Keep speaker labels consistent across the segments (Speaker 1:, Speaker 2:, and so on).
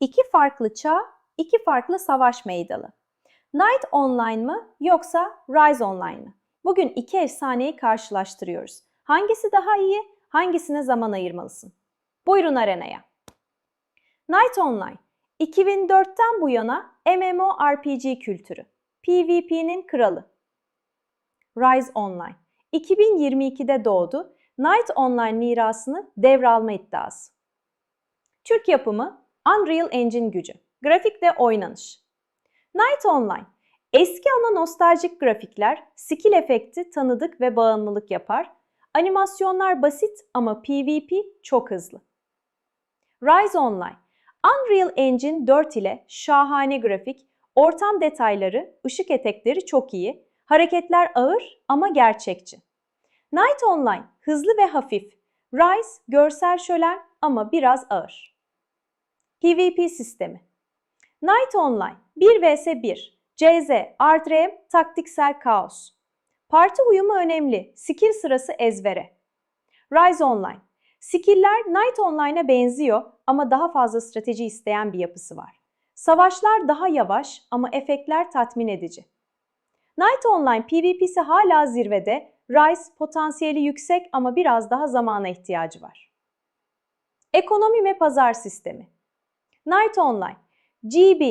Speaker 1: İki farklı çağ, iki farklı savaş meydalı. Night Online mı yoksa Rise Online mı? Bugün iki efsaneyi karşılaştırıyoruz. Hangisi daha iyi, hangisine zaman ayırmalısın? Buyurun arenaya. Night Online, 2004'ten bu yana MMORPG kültürü, PvP'nin kralı. Rise Online, 2022'de doğdu, Night Online mirasını devralma iddiası. Türk yapımı Unreal Engine gücü, grafikte oynanış. Night Online, eski ama nostaljik grafikler, skill efekti tanıdık ve bağımlılık yapar. Animasyonlar basit ama PvP çok hızlı. Rise Online, Unreal Engine 4 ile şahane grafik, ortam detayları, ışık etekleri çok iyi, hareketler ağır ama gerçekçi. Night Online hızlı ve hafif, Rise görsel şölen ama biraz ağır. PvP sistemi Night Online 1 vs 1, CZ, Ardrem, taktiksel kaos. Parti uyumu önemli, skill sırası ezbere. Rise Online Skill'ler Night Online'a benziyor ama daha fazla strateji isteyen bir yapısı var. Savaşlar daha yavaş ama efektler tatmin edici. Night Online PvP'si hala zirvede, Rise potansiyeli yüksek ama biraz daha zamana ihtiyacı var. Ekonomi ve pazar sistemi Night Online GB,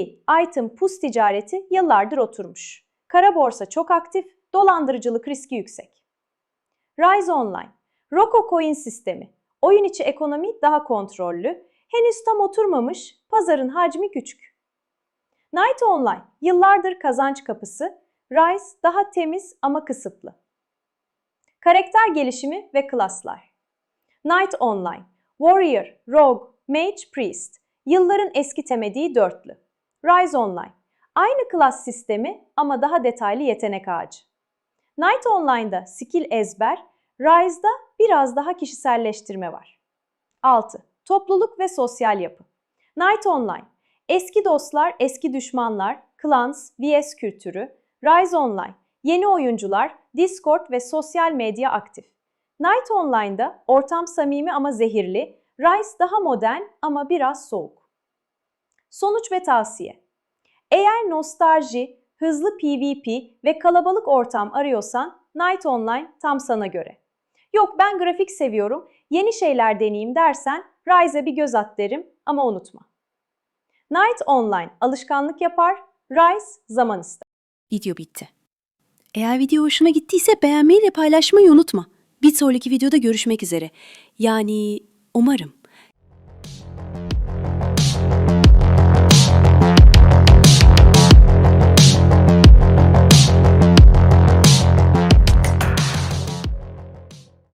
Speaker 1: item, pus ticareti yıllardır oturmuş. Kara borsa çok aktif, dolandırıcılık riski yüksek. Rise Online Roko Coin sistemi Oyun içi ekonomi daha kontrollü, henüz tam oturmamış, pazarın hacmi küçük. Night Online yıllardır kazanç kapısı, Rise daha temiz ama kısıtlı. Karakter gelişimi ve klaslar. Night Online, Warrior, Rogue, Mage, Priest. Yılların eski temediği dörtlü. Rise Online, aynı klas sistemi ama daha detaylı yetenek ağacı. Night Online'da skill ezber, Rise'da biraz daha kişiselleştirme var. 6. Topluluk ve sosyal yapı. Night Online, eski dostlar, eski düşmanlar, clans, vs kültürü, Rise Online, yeni oyuncular, Discord ve sosyal medya aktif. Night Online'da ortam samimi ama zehirli, Rise daha modern ama biraz soğuk. Sonuç ve tavsiye. Eğer nostalji, hızlı PvP ve kalabalık ortam arıyorsan Night Online tam sana göre. Yok ben grafik seviyorum, yeni şeyler deneyeyim dersen Rise'e bir göz at derim ama unutma. Night Online alışkanlık yapar, Rise zaman ister.
Speaker 2: Video bitti. Eğer video hoşuna gittiyse beğenmeyi ve paylaşmayı unutma. Bir sonraki videoda görüşmek üzere. Yani umarım.